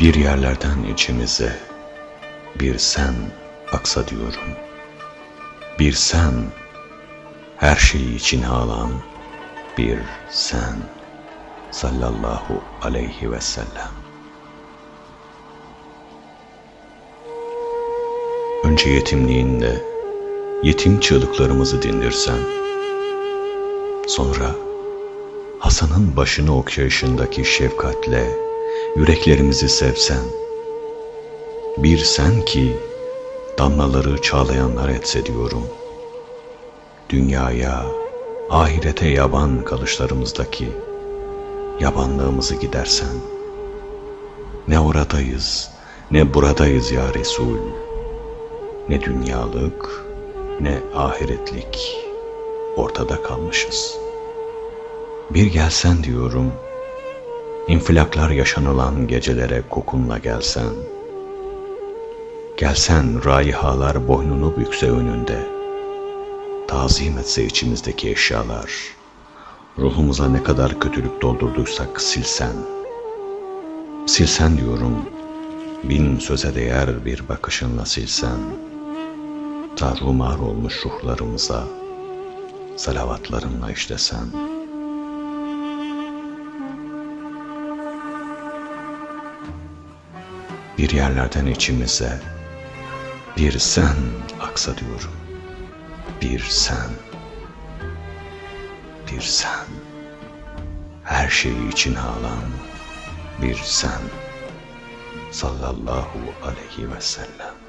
Bir yerlerden içimize bir sen aksa diyorum. Bir sen, her şeyi içine alan bir sen sallallahu aleyhi ve sellem. Önce yetimliğinde yetim çığlıklarımızı dindirsen, sonra Hasan'ın başını okşayışındaki şefkatle yüreklerimizi sevsen, bir sen ki damlaları çağlayanlar etse diyorum. Dünyaya, ahirete yaban kalışlarımızdaki yabanlığımızı gidersen. Ne oradayız, ne buradayız ya Resul. Ne dünyalık, ne ahiretlik ortada kalmışız. Bir gelsen diyorum, infilaklar yaşanılan gecelere kokunla gelsen, gelsen raihalar boynunu bükse önünde, tazim etse içimizdeki eşyalar, ruhumuza ne kadar kötülük doldurduysak silsen, silsen diyorum, bin söze değer bir bakışınla silsen, tarumar olmuş ruhlarımıza salavatlarınla işlesen. Bir yerlerden içimize bir sen aksa diyorum. Bir sen, bir sen, her şeyi içine alan bir sen sallallahu aleyhi ve sellem.